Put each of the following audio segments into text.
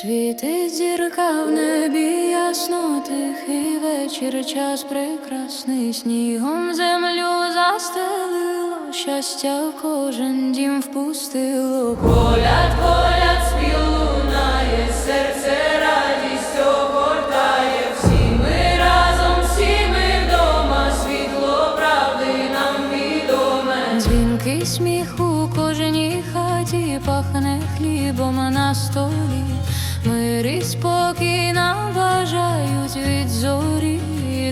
Світить зірка в небі, ясно тихий вечір, час прекрасний снігом землю застелило, щастя в кожен дім впустило. Коляд, коляд, спів лунає, серце радість огортає, всі ми разом, всі ми вдома, світло правди нам відоме. Дзвінкий сміх у кожній пахне хлібом на столі. Мир і бажають від зорі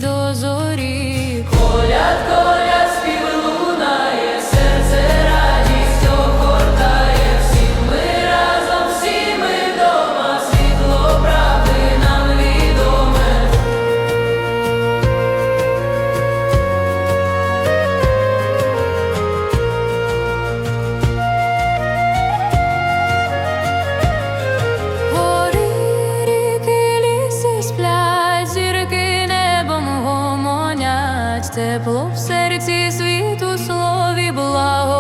до зорі. Коляд, коляд. Тепло в серці світу слові благо.